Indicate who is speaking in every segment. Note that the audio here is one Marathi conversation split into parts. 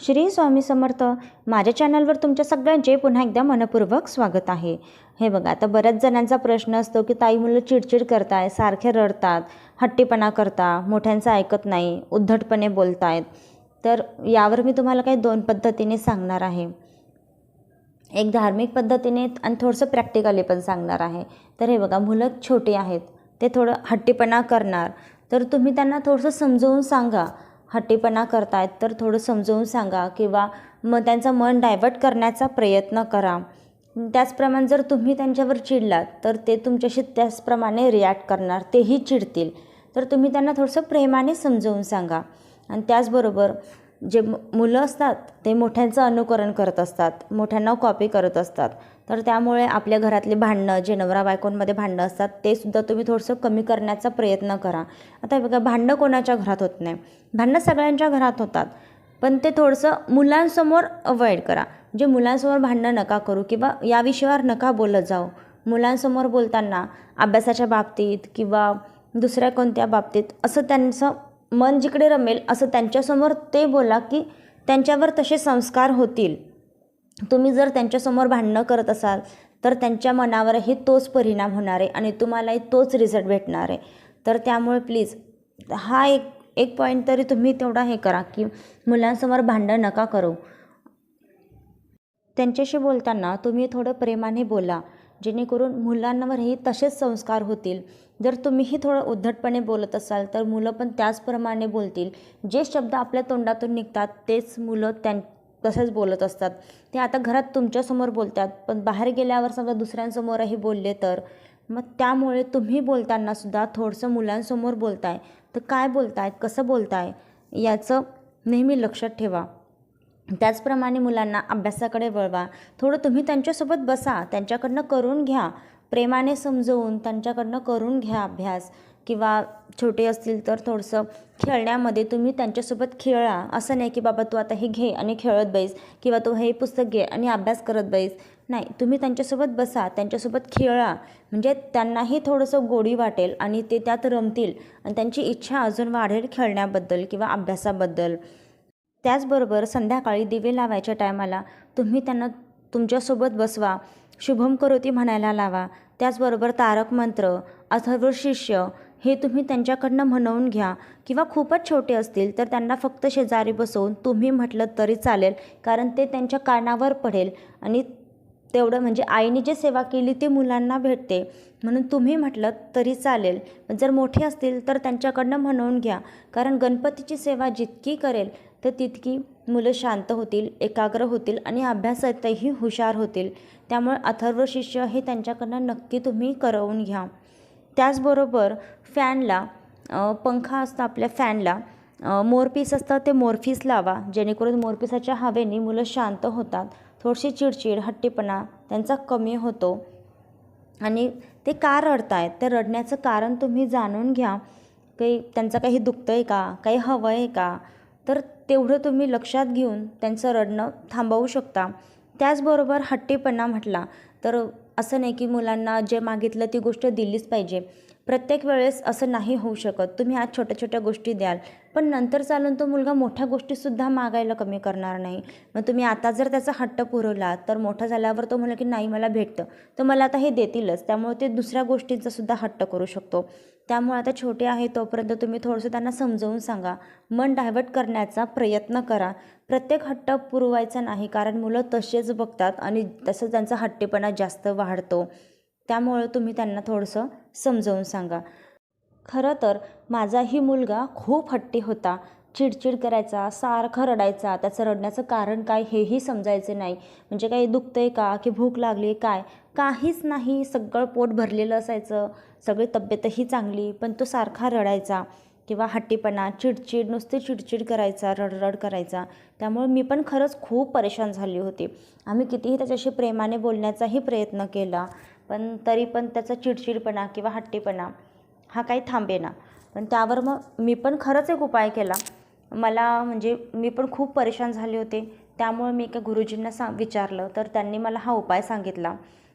Speaker 1: श्री स्वामी समर्थ माझ्या चॅनलवर तुमच्या सगळ्यांचे पुन्हा एकदा मनपूर्वक स्वागत आहे. हे बघा आता बऱ्याच जणांचा प्रश्न असतो की ताई मुलं चिडचिड करताय सारखे रडतात हट्टीपणा करता मोठ्यांचं ऐकत नाही उद्धटपणे बोलतायत. तर यावर मी तुम्हाला काही दोन पद्धतीने सांगणार आहे. एक धार्मिक पद्धतीने आणि थोडंसं प्रॅक्टिकली पण सांगणार आहे. तर हे बघा मुलं छोटी आहेत ते थोडं हट्टीपणा करणार. तर तुम्ही त्यांना थोडंसं समजवून सांगा हट्टीपणा करतायत तर थोडं समजवून सांगा किंवा मग त्यांचं मन डायवर्ट करण्याचा प्रयत्न करा. त्याचप्रमाणे जर तुम्ही त्यांच्यावर चिडलात तर ते तुमच्याशी त्याचप्रमाणे रिॲक्ट करणार तेही चिडतील. तर तुम्ही त्यांना थोडंसं प्रेमाने समजवून सांगा. आणि त्याचबरोबर जे मुलं असतात ते मोठ्यांचं अनुकरण करत असतात मोठ्यांना कॉपी करत असतात. तर त्यामुळे आपल्या घरातले भांडणं जे नवरा बायकोंमध्ये भांडणं असतात ते सुद्धा तुम्ही थोडंसं कमी करण्याचा प्रयत्न करा. आता बघा भांडणं कोणाच्या घरात होत नाही? भांडणं सगळ्यांच्या घरात होतात. पण ते थोडंसं मुलांसमोर अवॉइड करा. जे मुलांसमोर भांडणं नका करू किंवा या विषयावर नका बोलत जाऊ. मुलांसमोर बोलताना अभ्यासाच्या बाबतीत किंवा दुसऱ्या कोणत्या बाबतीत असं त्यांचं मन जिकडे रमेल असं त्यांच्यासमोर ते बोला की त्यांच्यावर तसे संस्कार होतील. तुम्ही जर त्यांच्यासमोर भांडणं करत असाल तर त्यांच्या मनावरही तोच परिणाम होणार आहे आणि तुम्हालाही तोच रिझल्ट भेटणार आहे. तर त्यामुळे प्लीज हा एक एक पॉईंट तरी तुम्ही तेवढा हे करा की मुलांसमोर भांडण नका करू. त्यांच्याशी बोलताना तुम्ही थोडं प्रेमाने बोला. जेणेकरून मुलांवरही तसेच संस्कार होतील. जर तुम्हीही थोडं उद्धटपणे बोलत असाल तर मुलं पण त्याचप्रमाणे बोलतील. जे शब्द आपल्या तोंडातून निघतात तेच मुलं त्यां तसेच बोलत असतात. ते आता घरात तुमच्यासमोर बोलतात पण बाहेर गेल्यावर समजा दुसऱ्यांसमोरही बोलले तर? मग त्यामुळे तुम्ही बोलताना सुद्धा थोडंसं मुलांसमोर बोलताय. तर काय बोलताय? कसं बोलताय? याचं नेहमी लक्षात ठेवा. त्याचप्रमाणे मुलांना अभ्यासाकडे वळवा. थोडं तुम्ही त्यांच्यासोबत बसा. त्यांच्याकडनं करून घ्या. प्रेमाने समजवून त्यांच्याकडनं करून घ्या अभ्यास. किंवा छोटे असतील तर थोडंसं खेळण्यामध्ये तुम्ही त्यांच्यासोबत खेळा. असं नाही की बाबा तू आता हे घे आणि खेळत बैस. किंवा तू हे पुस्तक घे आणि अभ्यास करत बैस. नाही. तुम्ही त्यांच्यासोबत बसा. त्यांच्यासोबत खेळा. म्हणजे त्यांनाही थोडंसं गोडी वाटेल आणि ते त्यात रमतील. आणि त्यांची इच्छा अजून वाढेल खेळण्याबद्दल किंवा अभ्यासाबद्दल. त्याचबरोबर संध्याकाळी दिवे लावायच्या टायमाला तुम्ही त्यांना तुमच्यासोबत बसवा शुभम करोती म्हणायला लावा. त्याचबरोबर तारक मंत्र अथर्व शिष्य हे तुम्ही त्यांच्याकडनं म्हणवून घ्या. किंवा खूपच छोटे असतील तर त्यांना फक्त शेजारी बसवून तुम्ही म्हटलं तरी चालेल कारण ते त्यांच्या कानावर पडेल. आणि तेवढं म्हणजे आईने जे सेवा केली ते मुलांना भेटते. म्हणून तुम्ही म्हटलं तरी चालेल. जर मोठे असतील तर त्यांच्याकडनं म्हणवून घ्या. कारण गणपतीची सेवा जितकी करेल तर तितकी मुलं शांत होतील एकाग्र होतील आणि अभ्यासातही हुशार होतील. त्यामुळे अथर्व शिष्य हे त्यांच्याकडनं नक्की तुम्ही करवून घ्या. त्याचबरोबर फॅनला पंखा असतो आपल्या फॅनला मोरपीस असतं ते मोरपीस लावा. जेणेकरून मोरपीसाच्या हवेने मुलं शांत होतात. थोडीशी चिडचिड हट्टीपणा त्यांचा कमी होतो. आणि ते का रडतायत? ते रडण्याचं कारण तुम्ही जाणून घ्या. काही त्यांचं काही दुखतं आहे का? काही हवं आहे का? तर तेवढं तुम्ही लक्षात घेऊन त्यांचं रडणं थांबवू शकता. त्याचबरोबर हट्टीपणा म्हटला तर असं नाही की मुलांना जे मागितलं ती गोष्ट दिलीच पाहिजे. प्रत्येक वेळेस असं नाही होऊ शकत. तुम्ही आज छोट्या छोट्या गोष्टी द्याल पण नंतर चालून तो मुलगा मोठ्या गोष्टीसुद्धा मागायला कमी करणार नाही. मग तुम्ही आता जर त्याचा हट्ट पुरवला तर मोठा झाल्यावर तो म्हणलं की नाही मला भेटतं. तर मला आता हे देतीलच. त्यामुळे ते दुसऱ्या गोष्टींचासुद्धा हट्ट करू शकतो. त्यामुळे आता छोटे आहे तोपर्यंत तुम्ही थोडंसं त्यांना समजवून सांगा. मन डायवर्ट करण्याचा प्रयत्न करा. प्रत्येक हट्ट पुरवायचा नाही कारण मुलं तसेच बघतात आणि तसं त्यांचा हट्टेपणा जास्त वाढतो. त्यामुळं तुम्ही त्यांना थोडंसं समजवून सांगा. खरं तर माझाही मुलगा खूप हट्टी होता. चिडचिड करायचा सारखा रडायचा त्याचं रडण्याचं कारण काय हेही समजायचे नाही. म्हणजे काही दुखतं आहे का की भूक लागली काय? काहीच नाही. सगळं पोट भरलेलं असायचं. सगळी तब्येतही चांगली पण तो सारखा रडायचा. किंवा हट्टीपणा चिडचिड नुसती चिडचिड करायचा रडरड करायचा. त्यामुळे मी पण खरंच खूप परेशान झाली होती. आम्ही कितीही त्याच्याशी प्रेमाने बोलण्याचाही प्रयत्न केला. पण तरी पण त्याचा चिडचिडपणा किंवा हट्टीपणा हा काही थांबेना. पण त्यावर मग मी पण खरंच एक उपाय केला. मला म्हणजे मी पण खूप परेशान झाले होते. त्यामुळे मी एका गुरुजींना सा विचारलं. तर त्यांनी मला हा उपाय सांगितला.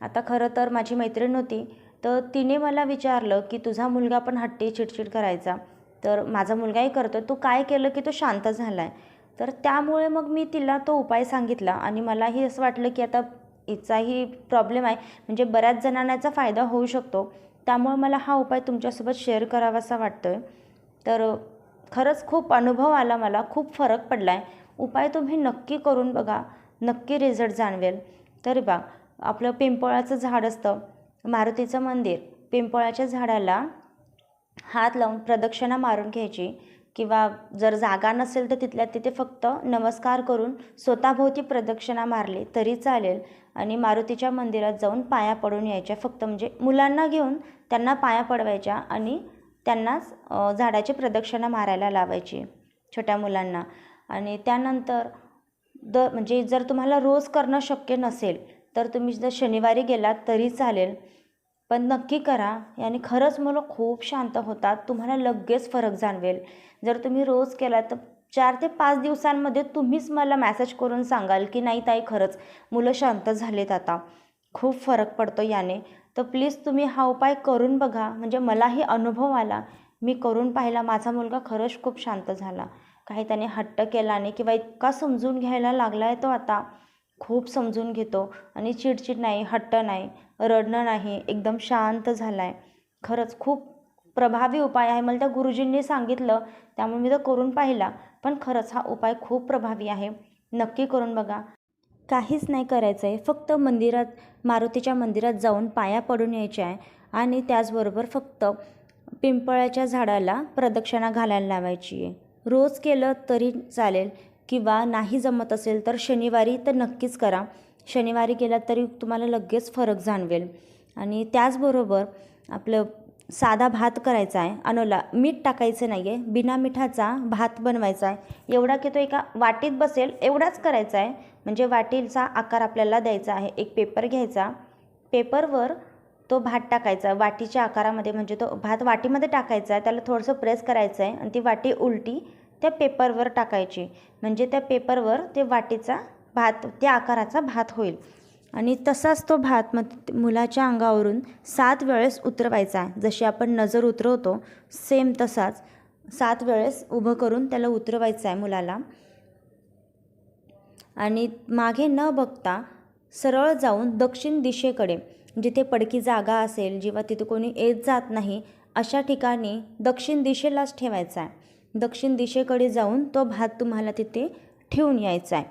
Speaker 1: आता खरं तर माझी मैत्रीण होती. तर तिने मला विचारलं की तुझा मुलगा पण हट्टी चिडचिड करायचा. तर माझा मुलगाही करतो तू काय केलं की तो शांत झाला आहे तर त्यामुळे मग मी तिला तो उपाय सांगितला. आणि मलाही असं वाटलं की आता याचाही प्रॉब्लेम आहे. म्हणजे बऱ्याच जणांना याचा फायदा होऊ शकतो. त्यामुळे मला हा उपाय तुमच्यासोबत शेअर करावासा वाटतो आहे तर खरंच खूप अनुभव आला मला खूप फरक पडला आहे उपाय तुम्ही नक्की करून बघा नक्की रिझल्ट जाणवेल. तरी बा आपलं पिंपळाचं झाड असतं मारुतीचं मंदिर. पिंपळाच्या झाडाला हात लावून प्रदक्षिणा मारून घ्यायची. किंवा जर जागा नसेल तर तिथल्या तिथे फक्त नमस्कार करून स्वतःभोवती प्रदक्षिणा मारली तरी चालेल. आणि मारुतीच्या मंदिरात जाऊन पाया पडून यायच्या फक्त म्हणजे मुलांना घेऊन त्यांना पाया पडवायच्या आणि त्यांनाच झाडाची प्रदक्षिणा मारायला लावायची छोट्या मुलांना. आणि त्यानंतर द म्हणजे जर तुम्हाला रोज करणं शक्य नसेल तर तुम्ही जर शनिवारी गेलात तरी चालेल. पण नक्की करा. याने खरंच मुलं खूप शांत होतात. तुम्हाला लगेच फरक जाणवेल. जर तुम्ही रोज केला तर चार ते पाच दिवसांमध्ये तुम्हीच मला मॅसेज करून सांगाल की नाही ताई खरंच मुलं शांत झालेत आता. खूप फरक पडतो याने. तर प्लीज तुम्ही हा उपाय करून बघा. म्हणजे मलाही अनुभव आला. मी करून पाहिला. माझा मुलगा खरंच खूप शांत झाला. काही त्याने हट्ट केला नाही किंवा इतका समजून घ्यायला लागला आहे तो आता. खूप समजून घेतो. आणि चिडचिड नाही हट्ट नाही. रडणं नाही एकदम शांत झाला आहे खरंच खूप प्रभावी उपाय आहे. मला त्या गुरुजींनी सांगितलं त्यामुळे मी तो करून पाहिला. पण खरंच हा उपाय खूप प्रभावी आहे. नक्की करून बघा. काहीच नाही करायचं आहे फक्त मंदिरात मारुतीच्या मंदिरात जाऊन पाया पडून यायचे आहे. आणि त्याचबरोबर फक्त पिंपळाच्या झाडाला प्रदक्षिणा घालायला लावायची आहे. रोज केलं तरी चालेल किंवा नाही जमत असेल तर शनिवारी तर नक्कीच करा. शनिवारी केलात तरी तुम्हाला लगेच फरक जाणवेल. आणि त्याचबरोबर आपलं साधा भात करायचा आहे. अनोला मीठ टाकायचं नाही आहे बिना मिठाचा भात बनवायचा आहे. एवढा की तो एका वाटीत बसेल एवढाच करायचा आहे. म्हणजे वाटीचा आकार आपल्याला द्यायचा आहे. एक पेपर घ्यायचा. पेपरवर तो भात टाकायचा वाटीच्या आकारामध्ये म्हणजे तो भात वाटीमध्ये टाकायचा आहे. त्याला थोडंसं प्रेस करायचं आहे. आणि ती वाटी उलटी त्या पेपरवर टाकायची. म्हणजे त्या पेपरवर ते वाटीचा भात त्या आकाराचा भात होईल. आणि तसाच तो भात मग मुलाच्या अंगावरून सात वेळेस उतरवायचा. आहे जशी आपण नजर उतरवतो सेम तसाच सात वेळेस उभं करून त्याला उतरवायचं आहे मुलाला. आणि मागे न बघता सरळ जाऊन दक्षिण दिशेकडे जिथे पडकी जागा असेल जेव्हा तिथे कोणी येत जात नाही अशा ठिकाणी दक्षिण दिशेलाच ठेवायचा आहे. दक्षिण दिशेकडे जाऊन तो भात तुम्हाला तिथे ठेवून यायचा आहे.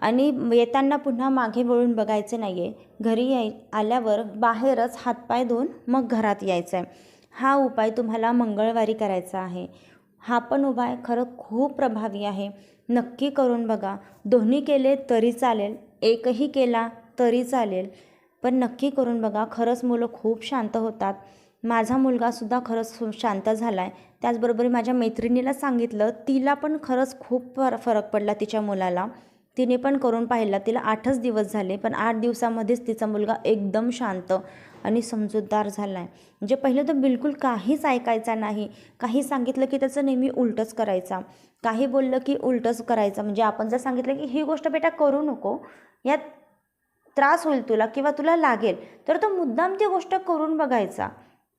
Speaker 1: आणि येताना पुन्हा मागे वळून बघायचं नाही आहे घरी याय आल्यावर बाहेरच हातपाय धुवून मग घरात यायचं आहे हा उपाय तुम्हाला मंगळवारी करायचा आहे. हा पण उपाय खरं खूप प्रभावी आहे. नक्की करून बघा. दोन्ही केले तरी चालेल. एकही केला तरी चालेल. पण नक्की करून बघा. खरंच मुलं खूप शांत होतात. माझा मुलगासुद्धा खरंच शांत झाला आहे त्याचबरोबर माझ्या मैत्रिणीला सांगितलं तिला पण खरंच खूप फर फरक पडला तिच्या मुलाला. तिने पण करून पाहिला. तिला आठच दिवस झाले पण आठ दिवसामध्येच तिचा मुलगा एकदम शांत आणि समजूतदार झाला आहे म्हणजे पहिलं तर बिलकुल काहीच ऐकायचा नाही. काही सांगितलं की त्याचं नेहमी उलटंच करायचा. काही बोललं की उलटंच करायचं. म्हणजे आपण जर सांगितलं की ही गोष्ट बेटा करू नको यात त्रास होईल तुला किंवा तुला लागेल तर तो मुद्दाम ती गोष्ट करून बघायचा.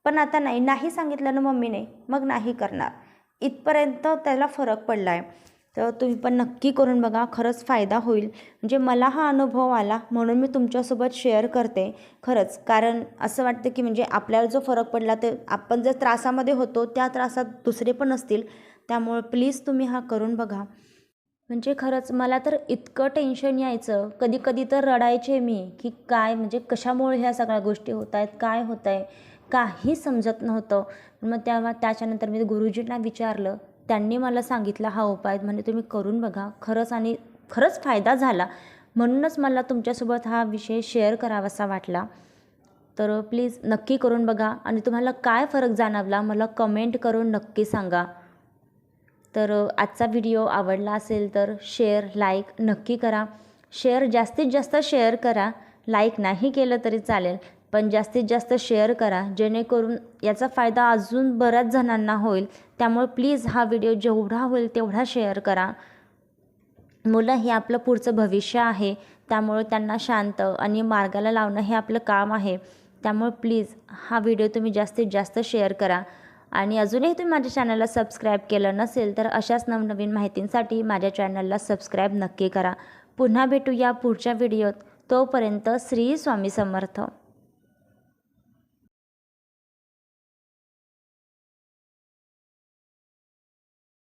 Speaker 1: पण आता नाही. नाही सांगितलं ना मम्मीने मग नाही करणार. इथपर्यंत त्याला फरक पडला आहे तर तुम्ही पण नक्की करून बघा खरंच फायदा होईल. म्हणजे मला हा अनुभव आला म्हणून मी तुमच्यासोबत शेअर करते खरंच. कारण असं वाटतं की म्हणजे आपल्याला जो फरक पडला ते आपण जर त्रासामध्ये होतो त्या त्रासात दुसरे पण असतील. त्यामुळे प्लीज तुम्ही हा करून बघा. म्हणजे खरंच मला तर इतकं टेन्शन यायचं. कधी कधी तर रडायचे मी की काय म्हणजे कशामुळे ह्या सगळ्या गोष्टी होत आहेत काय होत आहे काही समजत नव्हतं. मग तेव्हा त्याच्यानंतर मी गुरुजींना विचारलं त्यांनी मला सांगितला हा उपाय म्हणजे तुम्ही करून बघा. खरंच आणि खरंच फायदा झाला. म्हणूनच मला तुमच्यासोबत हा विषय शेअर करावासा वाटला. तर प्लीज नक्की करून बघा. आणि तुम्हाला काय फरक जाणवला मला कमेंट करून नक्की सांगा. तर आजचा व्हिडिओ आवडला असेल तर शेअर लाईक नक्की करा. शेअर जास्तीत जास्त शेअर करा. लाईक नाही केलं तरी चालेल. पण जास्तीत जास्त शेअर करा जेणेकरून याचा फायदा अजून बऱ्याच जणांना होईल. त्यामुळे प्लीज हा व्हिडिओ जेवढा होईल तेवढा शेअर करा. मुलं हे आपलं पुढचं भविष्य आहे त्यामुळे त्यांना शांत आणि मार्गाला लावणं हे आपलं काम आहे. त्यामुळे प्लीज हा व्हिडिओ तुम्ही जास्तीत जास्त शेअर करा. आणि अजूनही तुम्ही माझ्या चॅनलला सबस्क्राईब केलं नसेल तर अशाच नवनवीन माहितींसाठी माझ्या चॅनलला सबस्क्राईब नक्की करा. पुन्हा भेटूया पुढच्या व्हिडिओत. तोपर्यंत श्री स्वामी समर्थ.